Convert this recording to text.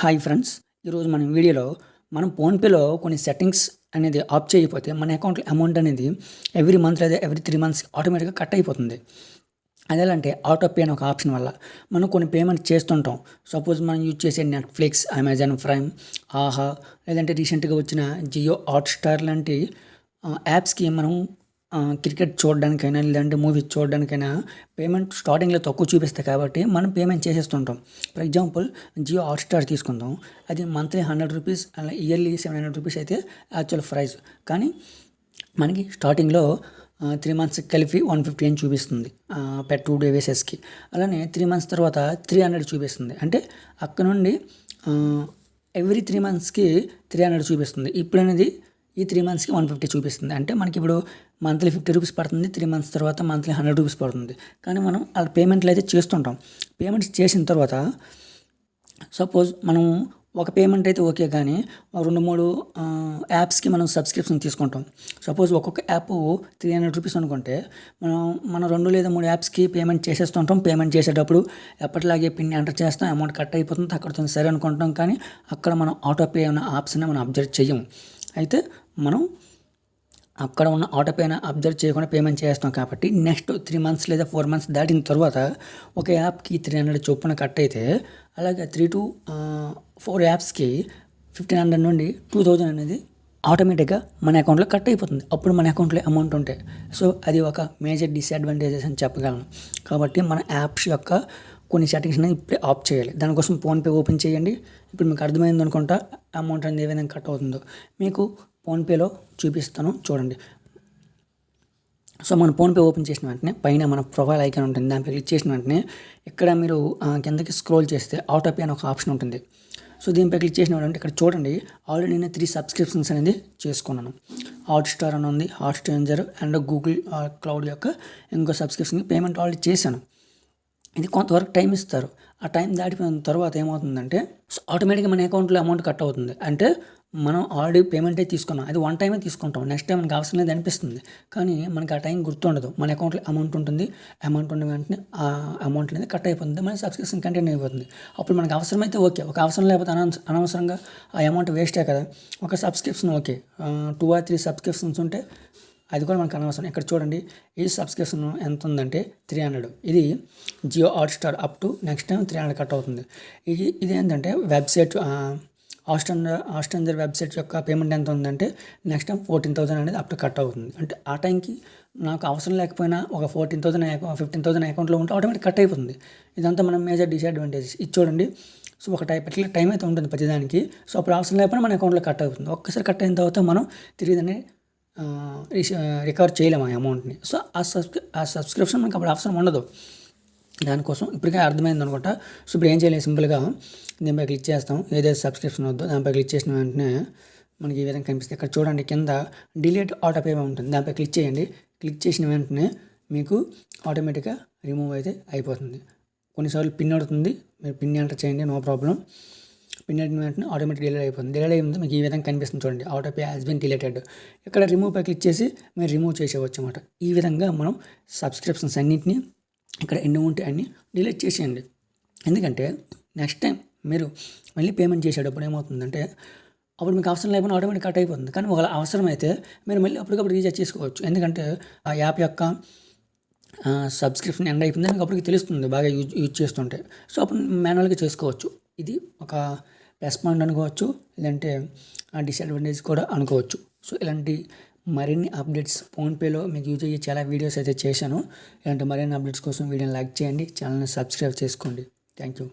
Hi friends ఈరోజు మనం వీడియోలో మనం ఫోన్పేలో కొన్ని సెట్టింగ్స్ అనేది ఆఫ్ చేయకపోతే మన అకౌంట్లో అమౌంట్ అనేది ఎవ్రీ మంత్ లేదా ఎవ్రీ త్రీ మంత్స్ ఆటోమేటిక్గా కట్ అయిపోతుంది. అది అంటే ఆటో పే అనే ఒక ఆప్షన్ వల్ల మనం కొన్ని పేమెంట్ చేస్తుంటాం. సపోజ్ మనం యూజ్ చేసే నెట్ఫ్లిక్స్ అమెజాన్ ప్రైమ్ ఆహా లేదంటే రీసెంట్గా వచ్చిన జియో హాట్స్టార్ లాంటి యాప్స్కి మనం క్రికెట్ చూడడానికైనా లేదంటే మూవీ చూడడానికైనా పేమెంట్ స్టార్టింగ్లో తక్కువ చూపిస్తాయి కాబట్టి మనం పేమెంట్ చేసేస్తుంటాం. ఫర్ ఎగ్జాంపుల్ జియో హాట్స్టార్ తీసుకుందాం. అది మంత్లీ హండ్రెడ్ రూపీస్ అలా ఇయర్లీ సెవెన్ హండ్రెడ్ రూపీస్ అయితే యాక్చువల్ ప్రైస్. కానీ మనకి స్టార్టింగ్లో త్రీ మంత్స్ కలిపి వన్ ఫిఫ్టీ అని చూపిస్తుంది పెర్ టూ డే బేసెస్కి. అలానే త్రీ మంత్స్ తర్వాత త్రీ హండ్రెడ్ చూపిస్తుంది. అంటే అక్కడ నుండి ఎవ్రీ త్రీ మంత్స్కి త్రీ హండ్రెడ్ చూపిస్తుంది. ఇప్పుడు అనేది ఈ త్రీ మంత్స్కి వన్ ఫిఫ్టీ చూపిస్తుంది. అంటే మనకి ఇప్పుడు మంత్లీ ఫిఫ్టీ రూపీస్ పడుతుంది త్రీ మంత్స్ తర్వాత మంత్లీ హండ్రెడ్ రూపీస్ పడుతుంది. కానీ మనం అలా పేమెంట్లు అయితే చేస్తుంటాం. పేమెంట్స్ చేసిన తర్వాత సపోజ్ మనం ఒక పేమెంట్ అయితే ఓకే కానీ రెండు మూడు యాప్స్కి మనం సబ్స్క్రిప్షన్ తీసుకుంటాం. సపోజ్ ఒక్కొక్క యాప్ త్రీ హండ్రెడ్ రూపీస్ అనుకుంటే మనం మన రెండు లేదా మూడు యాప్స్కి పేమెంట్ చేసేస్తుంటాం. పేమెంట్ చేసేటప్పుడు ఎప్పటిలాగే పిన్ ఎంటర్ చేస్తాం. అమౌంట్ కట్ అయిపోతుంది అక్కడితో సరే అనుకుంటాం. కానీ అక్కడ మనం ఆటోపే అనే ఆప్షన్ మనం అబ్జర్వ్ చేయం అయితే మనం అక్కడ ఉన్న ఆటో పైన అబ్జర్వ్ చేయకుండా పేమెంట్ చేస్తాం కాబట్టి నెక్స్ట్ త్రీ మంత్స్ లేదా ఫోర్ మంత్స్ దాటిన తర్వాత ఒక యాప్కి త్రీ హండ్రెడ్ చొప్పున కట్ అయితే అలాగే త్రీ టు ఫోర్ యాప్స్కి ఫిఫ్టీన్ హండ్రెడ్ నుండి టూ థౌజండ్ అనేది ఆటోమేటిక్గా మన అకౌంట్లో కట్ అయిపోతుంది. అప్పుడు మన అకౌంట్లో అమౌంట్ ఉంటాయి సో అది ఒక మేజర్ డిసడ్వాంటేజెస్ అని చెప్పగలను. కాబట్టి మన యాప్స్ యొక్క కొన్ని సెటింగ్స్ అనేది ఇప్పుడే ఆఫ్ చేయాలి. దానికోసం ఫోన్పే ఓపెన్ చేయండి. ఇప్పుడు మీకు అర్థమైంది అనుకుంటా అమౌంట్ అనేది ఏ విధంగా కట్ అవుతుందో. మీకు ఫోన్పేలో చూపిస్తాను చూడండి. సో మన ఫోన్పే ఓపెన్ చేసిన వెంటనే పైన మన ప్రొఫైల్ ఐకాన్ ఉంటుంది. దానిపై క్లిక్ చేసిన వెంటనే ఇక్కడ మీరు కిందకి స్క్రోల్ చేస్తే ఆటోపే అని ఒక ఆప్షన్ ఉంటుంది. సో దీనిపై క్లిక్ చేసిన వెంటనే ఇక్కడ చూడండి ఆల్రెడీ నేను త్రీ సబ్స్క్రిప్షన్స్ అనేది చేసుకున్నాను. హాట్స్టార్ అని ఉంది హాట్ స్టేంజర్ అండ్ గూగుల్ క్లౌడ్ యొక్క ఇంకో సబ్స్క్రిప్షన్కి పేమెంట్ ఆల్రెడీ చేశాను. ఇది కొంతవరకు టైం ఇస్తారు. ఆ టైం దాటిపోయిన తర్వాత ఏమవుతుందంటే ఆటోమేటిక్గా మన అకౌంట్లో అమౌంట్ కట్ అవుతుంది. అంటే మనం ఆల్రెడీ పేమెంటే తీసుకున్నాం. అది వన్ టైమే తీసుకుంటాం. నెక్స్ట్ టైం మనకి అవసరం లేదు అనిపిస్తుంది. కానీ మనకి ఆ టైం గుర్తుండదు. మన అకౌంట్లో అమౌంట్ ఉంటుంది. అమౌంట్ ఉన్న వెంటనే ఆ అమౌంట్ అనేది కట్ అయిపోతుంది. మన సబ్స్క్రిప్షన్ కంటిన్యూ అయిపోతుంది. అప్పుడు మనకి అవసరమైతే ఓకే. ఒక అవసరం లేకపోతే అనవస అనవసరంగా ఆ అమౌంట్ వేస్టే కదా. ఒక subscription okay. Two or three subscriptions ఉంటే అది కూడా మనకు అనవసరం. ఇక్కడ చూడండి ఈ సబ్స్క్రిప్షన్ ఎంత ఉందంటే త్రీ హండ్రెడ్ ఇది Jio Hotstar up to next time three hundred cut అవుతుంది. ఇది ఇది ఏంటంటే వెబ్సైట్ హాస్టంజర్ హాస్టంజర్ వెబ్సైట్ యొక్క పేమెంట్ ఎంత ఉందంటే నెక్స్ట్ టైం ఫోర్టీన్ థౌసండ్ అనేది అప్ టు కట్ అవుతుంది. అంటే ఆ టైంకి నాకు అవసరం లేకపోయినా ఒక ఫోర్టీన్ థౌసండ్ ఫిఫ్టీన్ థౌసండ్ అకౌంట్లో ఉంటే ఆటోమేటిక్ కట్ అయిపోతుంది. ఇదంతా మనం మేజర్ డిసడ్వాంటేజెస్ ఇది చూడండి సో ఒక టైం పర్టికులర్ టైం అయితే ఉంటుంది ప్రతిదానికి. సో అప్పుడు అవసరం లేకపోయినా మన అకౌంట్లో కట్ అవుతుంది. ఒక్కసారి కట్ అయిన తర్వాత మనం తిరిగి దాన్ని రికవర్ చేయలేము ఆ అమౌంట్ని. సో ఆ సబ్స్క్రి ఆ సబ్స్క్రిప్షన్ మనకు అప్పుడు అవసరం ఉండదు. దానికోసం ఇప్పటికే అర్థమైంది అనుకుంటా. సో ఇప్పుడు ఏం చేయలేదు సింపుల్గా దీనిపై క్లిక్ చేస్తాం. ఏదైతే సబ్స్క్రిప్షన్ వద్దో దానిపై క్లిక్ చేసిన వెంటనే మనకి ఈ విధంగా కనిపిస్తుంది. ఇక్కడ చూడండి కింద డిలీట్ ఆటో పే ఉంటుంది దానిపై క్లిక్ చేయండి. క్లిక్ చేసిన వెంటనే మీకు ఆటోమేటిక్గా రిమూవ్ అయితే అయిపోతుంది. కొన్నిసార్లు పిన్ అడుగుతుంది. మీరు పిన్ ఎంటర్ చేయండి నో ప్రాబ్లం పిన్ వెంటనే ఆటోమేటిక్ డిలీట్ అయిపోతుంది. డిలీట్ అయింది మీకు ఈ విధంగా కనిపిస్తుంది చూడండి. Auto pay has been deleted ఇక్కడ రిమూవ్ పై క్లిక్ చేసి మీరు రిమూవ్ చేసేవచ్చు అనమాట ఈ విధంగా మనం సబ్స్క్రిప్షన్స్ అన్నింటినీ ఇక్కడ ఎన్ని ఉంటే అన్ని డిలీట్ చేసేయండి. ఎందుకంటే నెక్స్ట్ టైం మీరు మళ్ళీ పేమెంట్ చేసేటప్పుడు ఏమవుతుందంటే అప్పుడు మీకు అవసరం లేకుండా ఆటోమేటిక్ కట్ అయిపోతుంది. కానీ ఒకవేళ అవసరమైతే మీరు మళ్ళీ అప్పటికప్పుడు రీఛార్జ్ చేసుకోవచ్చు. ఎందుకంటే ఆ యాప్ యొక్క సబ్స్క్రిప్షన్ ఎండ్ అయిపోయింది మీకు అప్పటికి తెలుస్తుంది బాగా యూజ్ యూజ్ చేస్తుంటే. సో అప్పుడు మాన్యువల్గా చేసుకోవచ్చు. ఇది ఒక ప్లస్ పాయింట్ అనుకోవచ్చు లేదంటే డిసడ్వాంటేజ్ కూడా అనుకోవచ్చు. సో ఇలాంటి మరిన్ని అప్డేట్స్ ఫోన్పేలో మీకు యూజ్ అయ్యే చాలా వీడియోస్ అయితే చేశాను. ఇలాంటి మరిన్ని అప్డేట్స్ కోసం వీడియోని లైక్ చేయండి ఛానల్ని సబ్స్క్రైబ్ చేసుకోండి. Thank you